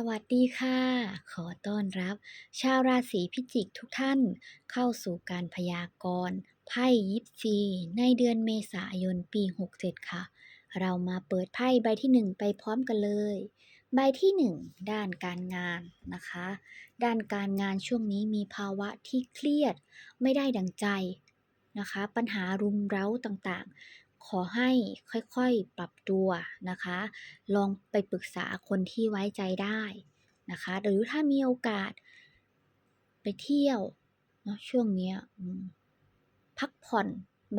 สวัสดีค่ะ ขอต้อนรับ ชาวราศีพิจิกทุกท่านเข้าสู่การพยากรณ์ไพ่ยิปซีในเดือนเมษายนปี 67 ค่ะ เรามาเปิดไพ่ใบที่ 1 ไปพร้อมกันเลย ใบที่ 1 ด้านการงานนะคะ ด้านการงานช่วงนี้มีภาวะที่เครียด ไม่ได้ดังใจนะคะ ปัญหารุมเร้าต่างๆ ขอให้ค่อยๆปรับตัวนะคะ ลองไปปรึกษาคนที่ไว้ใจได้นะคะ หรือถ้ามีโอกาสไปเที่ยวเนาะช่วงนี้พักผ่อน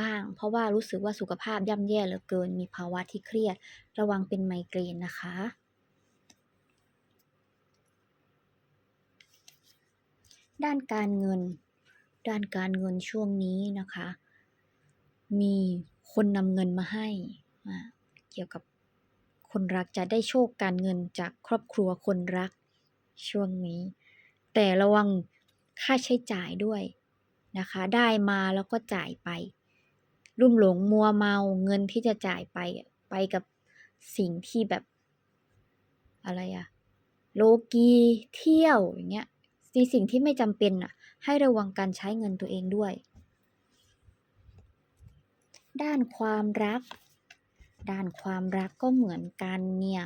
บ้าง เพราะว่ารู้สึกว่าสุขภาพย่ำแย่เหลือเกิน มีภาวะที่เครียด ระวังเป็นไมเกรนนะคะ ด้านการเงิน ด้านการเงินช่วงนี้นะคะ มี คนนำเงินมาให้ เกี่ยวกับคนรักจะได้โชคการเงินจากครอบครัวคนรักช่วงนี้ แต่ระวังค่าใช้จ่ายด้วยนะคะ ได้มาแล้วก็จ่ายไป รุ่มหลงมัวเมาเงินที่จะจ่ายไปไปกับสิ่งที่แบบ อะไรอะโลกีเที่ยวอย่างเงี้ยในสิ่งที่ไม่จำเป็นอะให้ระวังการใช้เงินตัวเองด้วย ด้านความรัก ด้านความรักก็เหมือนกันเนี่ย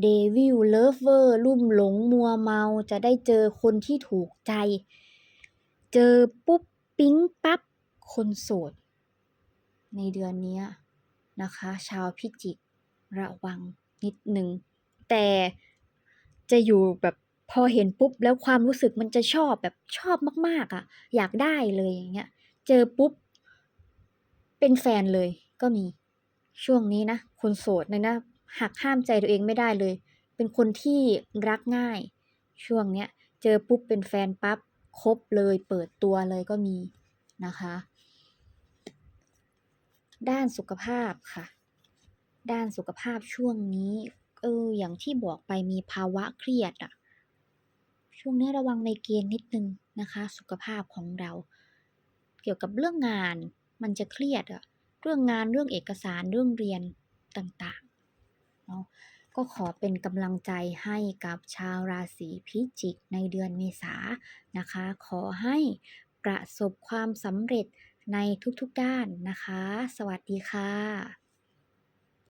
เดวิลเลิฟเวอร์ลุ่มหลงมัวเมาจะได้เจอคนที่ถูกใจ เจอปุ๊บปิ๊งปั๊บ คนโสด ในเดือนนี้นะคะ ชาวพิจิกระวังนิดนึงแต่จะอยู่แบบพอเห็นปุ๊บแล้วความรู้สึกมันจะชอบแบบชอบมากๆอะ่ะ อยากได้เลยอย่างเงี้ย เจอปุ๊บ เป็นแฟนเลยก็มี ช่วงนี้นะคนโสดเนี่ยนะหักห้ามใจตัวเองไม่ได้เลย เป็นคนที่รักง่าย ช่วงเนี้ยเจอปุ๊บเป็นแฟนปั๊บคบเลยเปิดตัวเลยก็มีนะคะ ด้านสุขภาพค่ะ ด้านสุขภาพช่วงนี้เอออย่างที่บอกไปมีภาวะเครียดอะช่วงนี้ระวังในเกณฑ์นิดนึงนะคะ สุขภาพของเรา เกี่ยวกับเรื่องงาน มันจะเครียดอะเรื่องงานเรื่องเอกสารเรื่องเรียนต่างๆเนาะก็ขอเป็นกำลังใจให้กับชาวราศีพิจิกในเดือนเมษานะคะ ขอให้ประสบความสำเร็จในทุกๆด้านนะคะ สวัสดีค่ะ